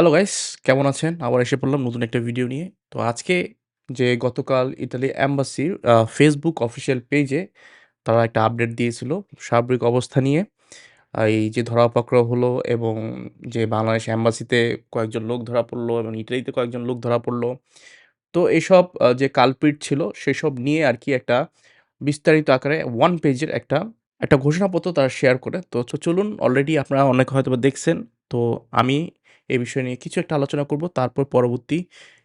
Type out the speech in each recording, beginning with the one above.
Hello guys কেমন আছেন? আবার এসে পড়লাম নতুন একটা ভিডিও নিয়ে। তো আজকে যে গতকাল ইতালি অ্যাম্বাসির ফেসবুক অফিসিয়াল পেজে তারা একটা আপডেট দিয়েছিল সার্বিক অবস্থা নিয়ে। এই যে ধরা পাকড়াও হলো এবং যে বাংলাদেশ অ্যাম্বাসিতে কয়েকজন লোক ধরা পড়ল এবং ইটালিতে কয়েকজন লোক ধরা পড়ল। তো এসব যে কালপ্রিট ছিল সেসব নিয়ে আর কি একটা বিস্তারিত আকারে ওয়ান পেজের একটা, একটা ঘোষণাপত্র তারা শেয়ার করে। তো চলুন অলরেডি আপনারা অনেকে হয়তো দেখছেন। তো আমি এই বিষয় নিয়ে কিছু একটা আলোচনা করব। তারপর পরবর্তী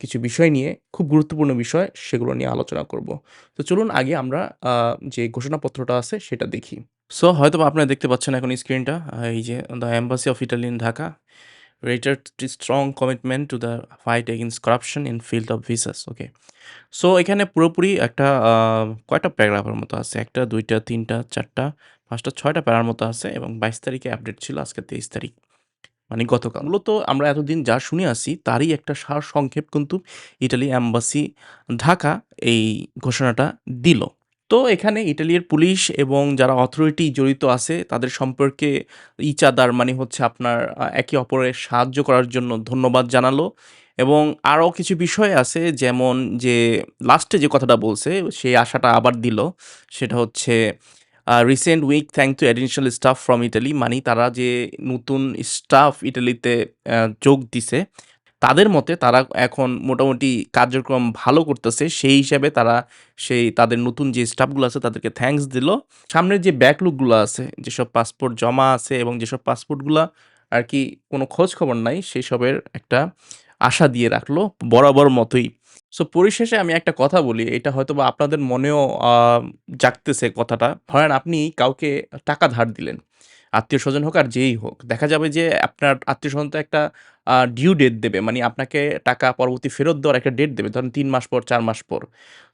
কিছু বিষয় নিয়ে খুব গুরুত্বপূর্ণ বিষয় সেগুলো নিয়ে আলোচনা করব। তো চলুন আগে আমরা যে ঘোষণাপত্রটা আছে সেটা দেখি। সো হয়তোবা আপনারা দেখতে পাচ্ছেন এখন স্ক্রিনটা। এই যে the embassy of Italy in Dhaka its strong commitment to the fight against corruption in field of visas. Okay. So এখানে পুরোপুরি একটা কয়টা প্যারাগ্রাফের মতো আছে? ১ টা, ২ টা, ৩ টা, ৪ টা, ৫ টা, ৬ টা প্যারার মতো আছে এবং ২২ তারিখে আপডেট ছিল আজকে ২৩ তারিখ। মানে গতকাল। মূলত আমরা এতদিন যা শুনে আসি, তারই একটা সার সংক্ষেপ কিন্তু ইটালি অ্যাম্বাসি ঢাকা এই ঘোষণাটা দিল। তো এখানে ইটালির পুলিশ এবং যারা অথরিটি জড়িত আছে, তাদের সম্পর্কে ইচাদার মানে হচ্ছে আপনার একে অপরের সাহায্য করার জন্য ধন্যবাদ জানালো এবং আরও কিছু বিষয় আছে, যেমন যে লাস্টে যে কথাটা বলছে, সেই আশাটা আবার দিল। সেটা হচ্ছে recent week thank to additional staff from Italy মানি তারা যে নতুন স্টাফ ইটালিতে যোগ দিছে তাদের মতে তারা এখন মোটামুটি কার্যক্রম ভালো করতেছে। সেই হিসাবে তারা সেই তাদের নতুন যে স্টাফগুলো আছে তাদেরকে থ্যাংকস দিল। সামনের যে ব্যাকলুকগুলো আছে, যেসব পাসপোর্ট জমা আছে এবং যেসব পাসপোর্টগুলা আরকি কোনো খোঁজ খবর নাই সেসবের একটা আশা দিয়ে রাখল বরাবর মতোই। সো পরিশেষে আমি একটা কথা বলি, এটা হয়তোবা আপনাদের মনেও জাগতেছে কথাটা। ধরেন আপনি কাউকে টাকা ধার দিলেন। আত্মীয়স্বজন হোক আর যেই হোক। দেখা যাবে যে আপনার আত্মীয়স্বজন তো একটা ডিউ ডেট দেবে। মানে আপনাকে টাকা পরবর্তী ফেরত দেওয়ার একটা ডেট দেবে। ধরেন ৩ মাস পর, ৪ মাস পর।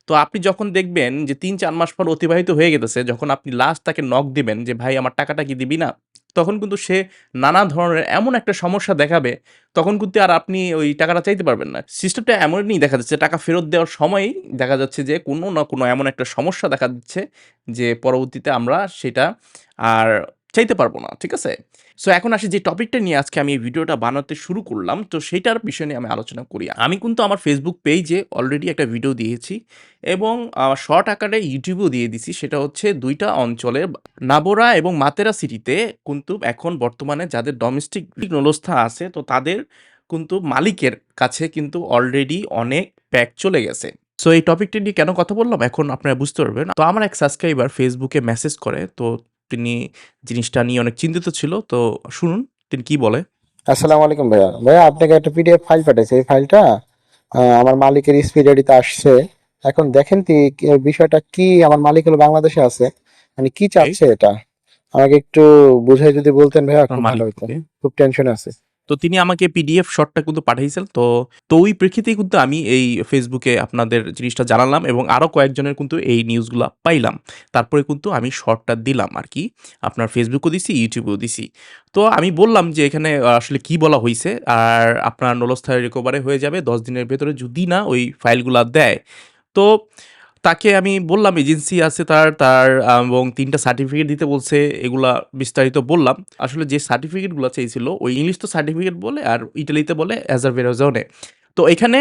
তো আপনি যখন দেখবেন যে ৩-৪ মাস পর অতিবাহিত হয়ে গেতেছে, যখন আপনি লাস্ট তাকে নক দিবেন যে, "ভাই আমার টাকাটা কি দিবি না?" তখন কিন্তু সে নানা ধরনের এমন একটা সমস্যা দেখাবে, তখন কিন্তু আর আপনি ওই টাকাটা চাইতে পারবেন না। সিস্টেমটা এমনই দেখা যাচ্ছে টাকা ফেরত দেওয়ার সময়ই দেখা যাচ্ছে যে কোনো না কোনো এমন একটা সমস্যা দেখা দিচ্ছে যে পরবর্তীতে আমরা সেটা আর চাইতে পারব না। ঠিক আছে? সো এখন আসি যে টপিকটা নিয়ে আজকে আমি এই ভিডিওটা বানাতে শুরু করলাম, তো সেটার বিষয় নিয়ে আমি আলোচনা করি। আমি কিন্তু আমার ফেসবুক পেইজে অলরেডি একটা ভিডিও দিয়েছি এবং শর্ট আকারে ইউটিউবেও দিয়ে দিছি। সেটা হচ্ছে ২ টা অঞ্চলের নাবোরা এবং মাতেরা সিটিতে কিন্তু এখন বর্তমানে যাদের ডোমেস্টিক নলস্থা আছে তো তাদের কিন্তু মালিকের কাছে কিন্তু অলরেডি অনেক প্যাক চলে গেছে। সো এই টপিকটা নিয়ে কেন কথা বললাম এখন আপনারা বুঝতে পারবেন। তো আমার এক সাবস্ক্রাইবার ফেসবুকে মেসেজ করে। তো তিনি জিনিসটা নিয়ে অনেক চিন্তিত ছিল। তো শুনুন তিনি কি বলে। আসসালামু আলাইকুম ভাইয়া। ভাইয়া আপনাকে একটা পিডিএফ ফাইল পাঠিয়েছে এই ফাইলটা আমার মালিকের স্পিড রেডিতে আসছে। এখন দেখেন কি বিষয়টা কি আমার মালিক হলো বাংলাদেশে আছে মানে কি চাচ্ছে এটা? আমাকে একটু বুঝাই যদি বলতেন ভাইয়া খুব ভালো হতো খুব টেনশন আছে। তো তিনি আমাকে পিডিএফ শটটা কিন্তু পাঠাইছেন। তো, তো ওই প্রেক্ষিতেই কিন্তু আমি এই ফেসবুকে আপনাদের জিনিসটা জানালাম এবং আরও কয়েকজনের কিন্তু এই নিউজগুলা পাইলাম। তারপরে কিন্তু আমি শর্টটা দিলাম আর কি আপনার ফেসবুকও দিছি, ইউটিউবেও দিছি। তো আমি বললাম যে এখানে আসলে কি বলা হয়েছে আর আপনার নলস্থায় রিকভারি হয়ে যাবে ১০ দিনের ভেতরে যদি না ওই ফাইলগুলা দেয়। তো তাকে আমি বললাম এজেন্সি আছে তার, তার এবং তিনটা সার্টিফিকেট দিতে বলছে এগুলা বিস্তারিত বললাম। আসলে যে সার্টিফিকেটগুলা চেয়েছিল ওই ইংলিশ তো সার্টিফিকেট বলে আর ইটালিতে বলে এজারভেরাজনে। তো এখানে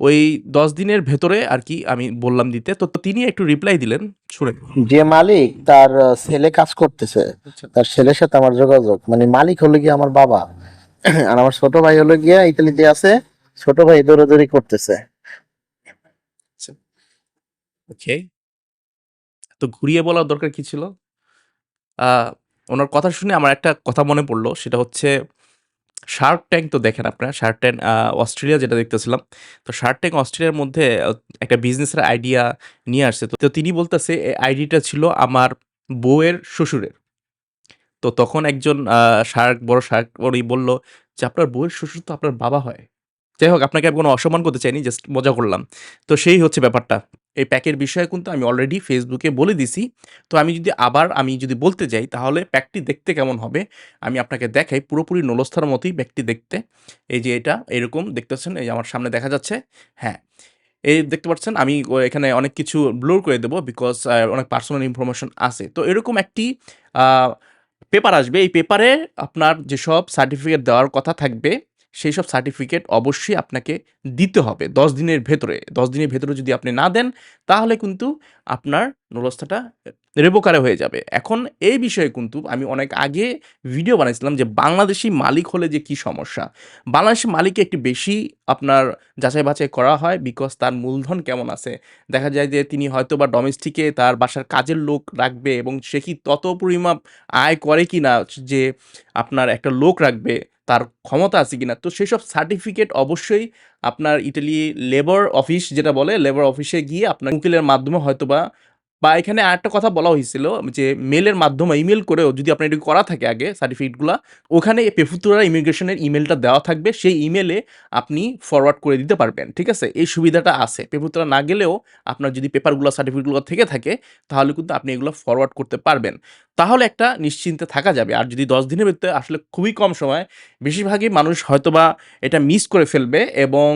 ওই ১০ দিনের ভেতরে আর কি আমি বললাম দিতে। তো তিনি একটু রিপ্লাই দিলেন শুনেন। যে মালিক তার ছেলে কাজ করতেছে তার ছেলের সাথে আমার যোগাযোগ মানে মালিক হলো গিয়ে আমার বাবা আর আমার ছোট ভাই হলো গিয়ে ইতালিতে আছে ছোট ভাই দৌড়াদৌড়ি করতেছে ওকে। তো ঘুরিয়ে বলার দরকার কি ছিল? আ উনার কথা শুনে আমার একটা কথা মনে পড়ল সেটা হচ্ছে শার্ক ট্যাঙ্ক তো দেখেন আপনারা। শার্ক ট্যাঙ্ক অস্ট্রেলিয়া যেটা দেখতেছিলাম। তো শার্ক ট্যাঙ্ক অস্ট্রেলিয়ার মধ্যে একটা বিজনেসের আইডিয়া নিয়ে আসছে। তো তিনি বলতেছে এই আইডিয়াটা ছিল আমার বউয়ের শ্বশুরের। তো তখন একজন শার্ক বড় শার্ক উনি বলল যে, "আপনার বউয়ের শ্বশুর তো আপনার বাবা হয়।" যাই হোক আপনাকে আমি কোনো অসম্মান করতে চাইনি। জাস্ট মজা করলাম। তো সেই হচ্ছে ব্যাপারটা। এই প্যাকের বিষয়ে কিন্তু আমি অলরেডি ফেসবুকে বলে দিছি। তো আমি যদি আবার আমি যদি বলতে যাই তাহলে প্যাকটি দেখতে কেমন হবে? আমি আপনাকে দেখাই পুরোপুরি নলস্থার মতোই প্যাকটি দেখতে। এই যে এটা এরকম দেখতেছেন এই আমার সামনে দেখা যাচ্ছে। হ্যাঁ, এই দেখতে পাচ্ছেন আমি এখানে অনেক কিছু ব্লোর করে দেবো বিকজ অনেক পার্সোনাল ইনফরমেশন আছে। তো এরকম একটি পেপার আসবে। এই পেপারে আপনার যেসব সার্টিফিকেট দেওয়ার কথা থাকবে সেই সব সার্টিফিকেট অবশ্যই আপনাকে দিতে হবে দশ দিনের ভেতরে। দশ দিনের ভেতরে যদি আপনি না দেন, তাহলে কিন্তু আপনার নুরস্থাটা রেবোকারে হয়ে যাবে। এখন এই বিষয়ে কিন্তু আমি অনেক আগে ভিডিও বানাইছিলাম যে বাংলাদেশি মালিক হলে যে কি সমস্যা? বাংলাদেশি মালিককে একটু বেশি আপনার যাচাই বাছাই করা হয় বিকজ তার মূলধন কেমন আছে? দেখা যায় যে তিনি হয়তো বা ডোমেস্টিকে তার বাসার কাজের লোক রাখবে এবং সে কি তত পরিমাপ আয় করে কি না যে আপনার একটা লোক রাখবে? তার ক্ষমতা আছে কিনা? তো সেসব সার্টিফিকেট অবশ্যই আপনার ইটালি লেবার অফিস যেটা বলে লেবার অফিসে গিয়ে আপনার উকিলের মাধ্যমে হয়তো বা এখানে আরেকটা কথা বলা হয়েছিল যে মেলের মাধ্যমে ইমেল করেও যদি আপনার এটি করা থাকে আগে সার্টিফিকেটগুলো ওখানে পেফুতুরা ইমিগ্রেশনের ইমেলটা দেওয়া থাকবে, সেই ইমেলে আপনি ফরওয়ার্ড করে দিতে পারবেন, ঠিক আছে? এই সুবিধাটা আছে। পেফুতুরা না গেলেও আপনার যদি পেপারগুলো সার্টিফিকেটগুলো থেকে থাকে, তাহলে কিন্তু আপনি এগুলো ফরওয়ার্ড করতে পারবেন। তাহলে একটা নিশ্চিন্তে থাকা যাবে। আর যদি দশ দিনের ভিতরে আসলে খুবই কম সময়, বেশিরভাগই মানুষ হয়তোবা এটা মিস করে ফেলবে এবং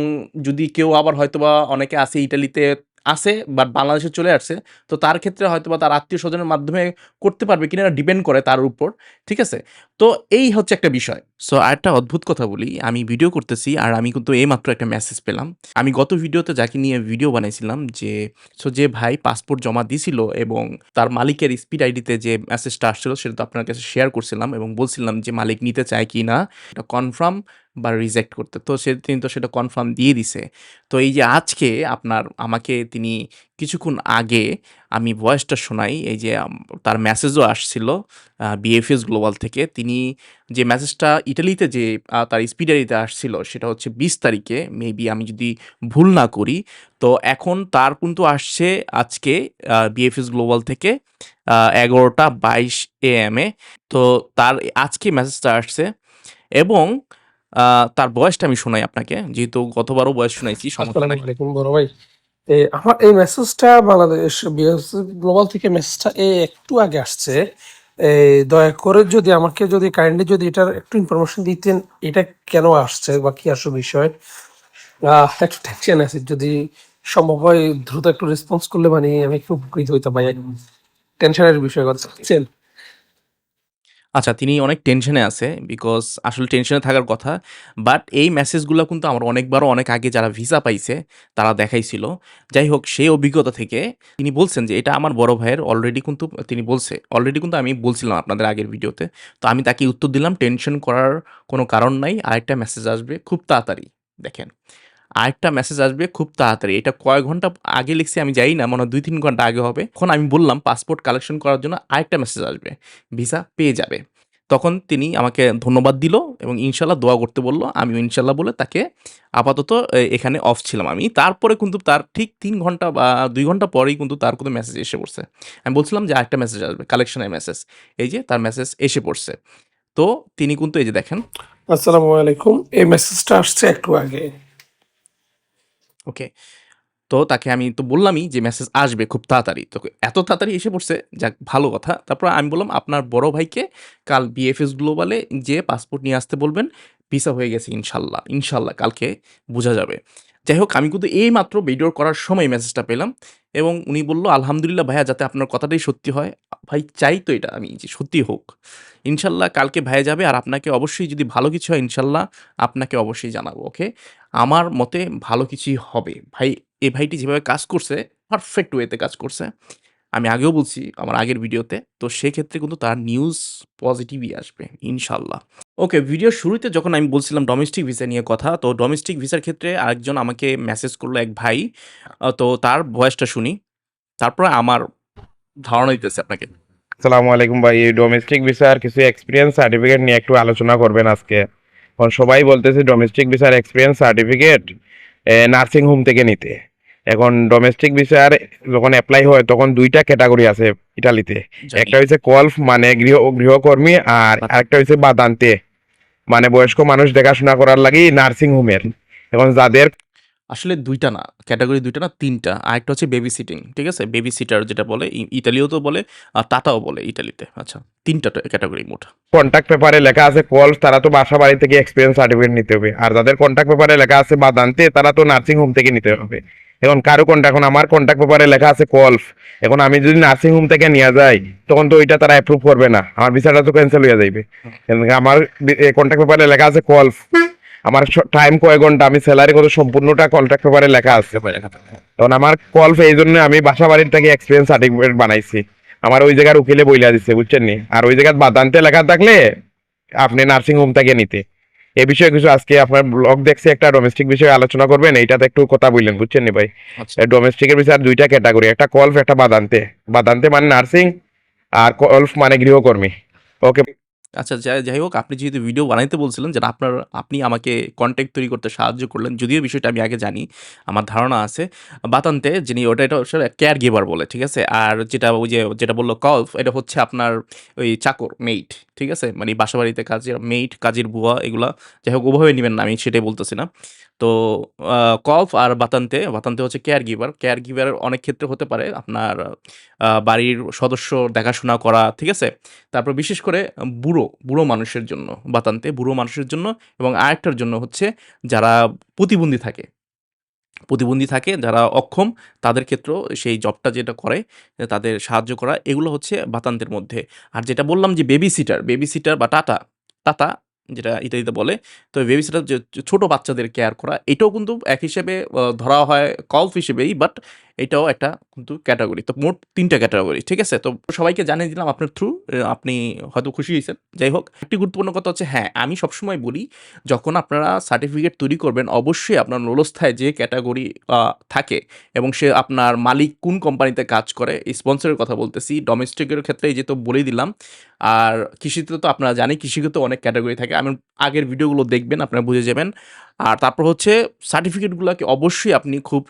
যদি কেউ আবার হয়তোবা অনেকে আছে ইটালিতে আছে বাট বাংলাদেশে চলে আসছে, তো তার ক্ষেত্রে হয়তো বা তার আত্মীয় স্বজনের মাধ্যমে করতে পারবে কিনা ডিপেন্ড করে তার উপর, ঠিক আছে? তো এই হচ্ছে একটা বিষয়। সো আরেকটা অদ্ভুত কথা বলি, আমি ভিডিও করতেছি আর আমি কিন্তু এই মাত্র একটা মেসেজ পেলাম। আমি গত ভিডিওতে যাকে নিয়ে ভিডিও বানাইছিলাম যে সো যে ভাই পাসপোর্ট জমা দিছিল এবং তার মালিকের স্পিড আইডিতে যে মেসেজটা আসছিল সেটা তো আপনার কাছে শেয়ার করছিলাম এবং বলছিলাম যে মালিক নিতে চায় কি না, এটা কনফার্ম বা রিজেক্ট করতে। তো সে তিনি তো সেটা কনফার্ম দিয়ে দিছে। তো এই যে আজকে আপনার, আমাকে তিনি কিছুক্ষণ আগে আমি ভয়েসটা শোনাই, এই যে তার মেসেজও আসছিল বিএফএস গ্লোবাল থেকে। তিনি যে মেসেজটা ইটালিতে যে তার স্পিডারিতে আসছিল, সেটা হচ্ছে বিশ তারিখে। মেবি আমি যদি ভুল না করি। তো এখন তার কিন্তু আসছে আজকে বিএফএস গ্লোবাল থেকে এগারোটা বাইশ এ এম এ। তো তার আজকে মেসেজটা আসছে এবং তার বয়সটা আমি শোনাই আপনাকে। যেহেতু গতবারও বয়স শোনাইছি, সমস্যা বড় ভাই। আমার এই মেসেজটা বাংলাদেশ গ্লোবাল থেকে মেসেজটা এ একটু আগে আসছে। দয়া করে যদি আমাকে যদি কাইন্ডলি যদি এটার একটু ইনফরমেশন দিতেন এটা কেন আসছে বা কি আসল বিষয়? একটু টেনশন আছে যদি সম্ভব হয় দ্রুত একটু রেসপন্স করলে মানে আমি একটু উপকৃত হইতাম ভাই টেনশনের বিষয় কথা? আচ্ছা তিনি অনেক টেনশনে আছে বিকজ আসলে টেনশনে থাকার কথা বাট এই মেসেজগুলো কিন্তু আমার অনেকবারও অনেক আগে যারা ভিসা পাইছে, তারা দেখাইছিল। যাই হোক, সেই অভিজ্ঞতা থেকে তিনি বলছেন যে, এটা আমার বড় ভাইয়ের অলরেডি কিন্তু তিনি বলছে অলরেডি কিন্তু আমি বলছিলাম আপনাদের আগের ভিডিওতে। তো আমি তাকে উত্তর দিলাম টেনশন করার কোনো কারণ নাই, আরেকটা মেসেজ আসবে খুব তাড়াতাড়ি। দেখেন আরেকটা মেসেজ আসবে খুব তাড়াতাড়ি। এটা কয়েক ঘণ্টা আগে লিখছি আমি যাই না, মনে হয় দুই তিন ঘণ্টা আগে হবে। তখন আমি বললাম পাসপোর্ট কালেকশন করার জন্য আরেকটা মেসেজ আসবে। ভিসা পেয়ে যাবে। তখন তিনি আমাকে ধন্যবাদ দিল এবং ইনশাল্লাহ দোয়া করতে বলল। আমি ইনশাল্লাহ বলে তাকে আপাতত এখানে অফ ছিলাম আমি। তারপরে কিন্তু তার ঠিক তিন ঘণ্টা বা দুই ঘণ্টা পরেই কিন্তু তার কোনো মেসেজ এসে পড়ছে। আমি বলছিলাম যে আরেকটা মেসেজ আসবে কালেকশনের মেসেজ এই যে তার মেসেজ এসে পড়ছে। তো তিনি কিন্তু এই যে দেখেন। আসসালামু আলাইকুম। এই মেসেজটা আসছে একটু আগে। ওকে। তো তাকে আমি তো বললামই যে মেসেজ আসবে খুব তাড়াতাড়ি। তো এত তাড়াতাড়ি এসে পড়ছে, যাক, ভালো কথা। তারপর আমি বললাম, আপনার বড় ভাইকে কাল বিএফএস গ্লোবালে যে পাসপোর্ট নিয়ে আসতে বলবেন ভিসা হয়ে গেছে ইনশাল্লাহ। ইনশাল্লাহ কালকে বোঝা যাবে। যাই হোক আমি কিন্তু এই মাত্র ভিডিও করার সময় মেসেজটা পেলাম এবং উনি বলল, আলহামদুলিল্লাহ ভাইয়া, যাতে আপনার কথাটাই সত্যি হয়। ভাই, চাই তো এটা আমি যে সত্যি হোক। ইনশাল্লাহ কালকে ভাইয়া যাবে আর আপনাকে অবশ্যই যদি ভালো কিছু হয়, ইনশাল্লাহ আপনাকে অবশ্যই জানাব, ওকে? আমার মতে ভালো কিছুই হবে। ভাই এ ভাইটি যেভাবে কাজ করছে পারফেক্ট ওয়েতে কাজ করছে। আমি আগেও বলছি আমার আগের ভিডিওতে, তো সেক্ষেত্রে কিন্তু তার নিউজ পজিটিভই আসবে, ইনশাল্লাহ। ওকে ভিডিও শুরুতে যখন আমি বলছিলাম ডোমেস্টিক ভিসা নিয়ে কথা, তো ডোমেস্টিক ভিসার ক্ষেত্রে আরেকজন আমাকে মেসেজ করল এক ভাই তো তার ভয়েসটা শুনি। তারপরে আমার ধারণা দিতেছে আপনাকে। আসসালামু আলাইকুম ভাই, এই ডোমেস্টিক ভিসার কিছু এক্সপিরিয়েন্স সার্টিফিকেট নিয়ে একটু আলোচনা করবেন আজকে। এখন সবাই বলতেছে ডোমেস্টিক ভিসার এক্সপিরিয়েন্স সার্টিফিকেট নার্সিং হোম থেকে নিতে। এখন ডোমেস্টিক ভিসার যখন অ্যাপ্লাই হয় তখন দুইটা ক্যাটাগরি আছে ইটালিতে একটা হচ্ছে কলফ মানে গৃহ গৃহকর্মী আর আরেকটা হচ্ছে বাদান্তে। মানে বয়স্ক মানুষ দেখাশোনা করার লাগি নার্সিং হোমের এখন যাদের আসলে দুইটা না ক্যাটাগরি দুইটা না তিনটা। আরেকটা হচ্ছে বেবি সিটিং ঠিক আছে? বেবি সিটার যেটা বলে ইতালিও তো বলে আর টাটাও বলে ইতালিতে আচ্ছা তিনটা ক্যাটাগরি মোট। কন্ট্যাক্ট পেপারে লেখা আছে কলফ তারা তো বাসা বাড়ি থেকে এক্সপিরিয়েন্স সার্টিফিকেট নিতে হবে। আর যাদের কন্ট্যাক্ট পেপারে লেখা আছে বাদান্তে তারা তো নার্সিং হোম থেকে নিতে হবে। এখন কারও কন্ট্যাক্ট এখন আমার কন্ট্যাক্ট পেপারে লেখা আছে কলফ এখন আমি যদি নার্সিং হোম থেকে নিয়ে যাই, তখন তো ওইটা তারা অ্যাপ্রুভ করবে না। আমার ভিসাটা তো ক্যান্সেল হয়ে যাইবে। আমার কন্ট্যাক্ট পেপারে লেখা আছে কলফ আমার টাইম কয় ঘণ্টা? আমি স্যালারি কত? সম্পূর্ণটা কন্ট্রাক্ট পেপারে লেখা আছে। তখন আমার কলফ এই জন্য আমি বাসা বাড়ির থেকে এক্সপিরিয়েন্স সার্টিফিকেট বানাইছি। আমার ওই জায়গার উকিলে বইলা দিচ্ছে বুঝছেন নি? আর ওই জায়গায় বাদান্তে লেখা থাকলে আপনি নার্সিং হোম থেকে নিতে। এ বিষয়ে কিছু আজকে আপনার ব্লগ দেখছি একটা ডোমেস্টিক বিষয়ে আলোচনা করবেন এইটাতে একটু কথা বললেন বুঝছেন নি ভাই? আচ্ছা। ডোমেস্টিকের বিষয়ে আর দুইটা ক্যাটাগরি একটা কলফ একটা বাদান্তে। বাদান্তে মানে নার্সিং আর কলফ মানে গৃহকর্মী। ওকে আচ্ছা যাই যাই হোক, আপনি যেহেতু ভিডিও বানাইতে বলছিলেন যে আপনার, আপনি আমাকে কন্ট্যাক্ট তৈরি করতে সাহায্য করলেন, যদিও বিষয়টা আমি আগে জানি, আমার ধারণা আছে। বাতান্তে, যিনি ওটা, এটা আসলে কেয়ার গিভার বলে, ঠিক আছে? আর যেটা ওই যে, যেটা বলল কলফ, এটা হচ্ছে আপনার ওই চাকর মেইট ঠিক আছে? মানে বাসাবাড়িতে কাজের মেইট কাজের বুয়া, এগুলা, যাই হোক, ওভাবে নেবেন না, আমি সেটাই বলতেছি না। তো কফ আর বাতান্তে বাতান্তে হচ্ছে কেয়ার গিভার কেয়ার গিভারের অনেক ক্ষেত্রে হতে পারে আপনার বাড়ির সদস্য দেখাশোনা করা, ঠিক আছে? তারপর বিশেষ করে বুড়ো বুড়ো মানুষের জন্য বাতান্তে, বুড়ো মানুষের জন্য এবং আরেকটার জন্য হচ্ছে যারা প্রতিবন্ধী থাকে। প্রতিবন্ধী থাকে, যারা অক্ষম, তাদের ক্ষেত্রেও সেই জবটা যেটা করে, তাদের সাহায্য করা, এগুলো হচ্ছে বাতান্তের মধ্যে। আর যেটা বললাম যে বেবি সিটার বেবি সিটার বা টাটা টাটা যেটা ইত্যাদিতে বলে। তো বেবি সিটার যে ছোটো বাচ্চাদের কেয়ার করা, এটাও কিন্তু এক হিসেবে ধরা হয় কলফ হিসেবেই বাট এটাও একটা কিন্তু ক্যাটাগরি তো মোট তিনটা ক্যাটাগরি ঠিক আছে? তো সবাইকে জানিয়ে দিলাম আপনার থ্রু আপনি হয়তো খুশি হয়েছেন। যাই হোক, একটি গুরুত্বপূর্ণ কথা হচ্ছে হ্যাঁ আমি সবসময় বলি, যখন আপনারা সার্টিফিকেট তৈরি করবেন, অবশ্যই আপনার নলস্থায় যে ক্যাটাগরি থাকে এবং সে আপনার মালিক কোন কোম্পানিতে কাজ করে স্পন্সরের কথা বলতেছি। ডোমেস্টিকের ক্ষেত্রে এই যে তো বলেই দিলাম, আর কৃষিতে তো আপনারা জানি কৃষিতে তো অনেক ক্যাটাগরি থাকে। আমি আগের ভিডিওগুলো দেখবেন, আপনারা বুঝে যাবেন। আর তারপর হচ্ছে সার্টিফিকেটগুলোকে অবশ্যই আপনি খুব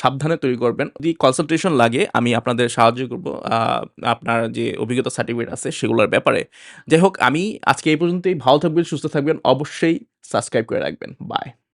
সাবধানে তৈরি করবেন। যদি কনসালটেশন লাগে, আমি আপনাদের সাহায্য করব আপনার যে অভিজ্ঞতা সার্টিফিকেট আছে সেগুলোর ব্যাপারে। যাই হোক, আমি আজকে এই পর্যন্তই। ভালো থাকবেন, সুস্থ থাকবেন, অবশ্যই সাবস্ক্রাইব করে রাখবেন। বাই